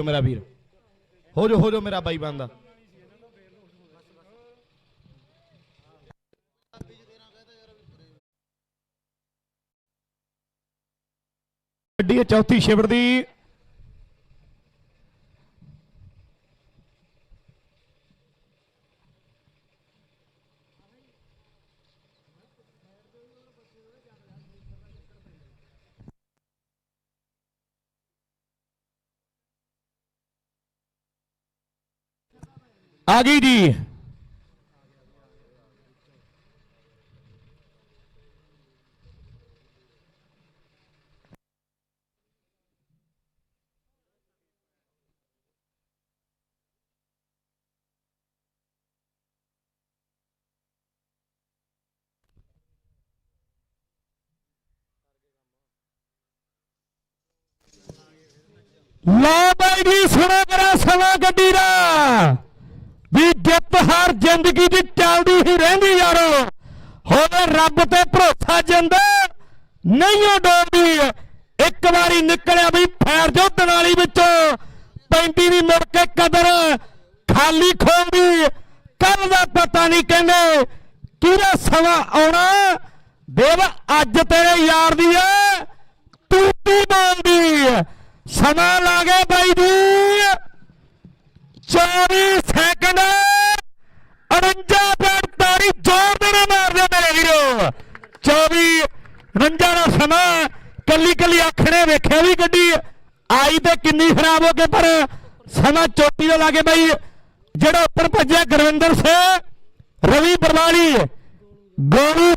ਜੋ ਮੇਰਾ ਵੀਰ। ਹੋ ਜੋ ਹੋ ਜੋ ਮੇਰਾ ਬਾਈ ਬੰਦਾ। ਗੱਡੀ ਚੌਥੀ ਸ਼ਿਵੜ ਦੀ ਆ ਗਈ ਜੀ। ਲੋ ਬਾਈ ਜੀ ਸੁਣੋ ਕਰਾ ਸਮਾਂ ਗੱਡੀ ਦਾ। ਵੀ ਜਿੱਤ ਹਾਰ ਜ਼ਿੰਦਗੀ ਦੀ ਚੱਲਦੀ ਹੀ ਰਹਿੰਦੀ ਯਾਰੋ। ਹੋਵੇ ਰੱਬ ਤੇ ਭਰੋਸਾ ਜਿੰਦ ਨਹੀਂ ਓ ਡੋਬਦੀ ਇੱਕ ਵਾਰੀ ਨਿਕਲਿਆ ਵੀ ਫੈਰ ਜੋ ਦਨਾਲੀ ਵਿੱਚੋਂ ਪੈਂਦੀ ਨਹੀਂ ਮੁੜ ਕੇ ਕਦਰ ਖਾਲੀ ਖੋਂਦੀ ਕੱਲ ਦਾ ਪਤਾ ਨਹੀਂ ਕਹਿੰਦੇ ਕਿਹੜਾ ਸਮਾਂ ਆਉਣਾ। ਦੇਵ, ਅੱਜ ਤੇਰੇ ਯਾਰ ਦੀ ਏ ਟੂਟੀ ਬੋਲਦੀ? ਸਮਾਂ ਲਾ ਗਿਆ ਬਾਈ ਦੀ 24 49 ਦਾ ਸਮਾਂ ਕੱਲੀ ਕੱਲੀ ਅੱਖ ਵੇਖਿਆ ਵੀ ਗੱਡੀ। ਆਈ ਤੇ ਕਿੰਨੀ ਖਰਾਬ ਹੋ ਕੇ, ਪਰ ਸਮਾਂ ਚੋਟੀ ਦੇ ਲਾਗੇ ਬਈ, ਜਿਹੜਾ ਉੱਪਰ ਭੱਜਿਆ ਗੁਰਵਿੰਦਰ ਸਿੰਘ, ਰਵੀ ਬਰਵਾਲੀ, ਗੋਲੂ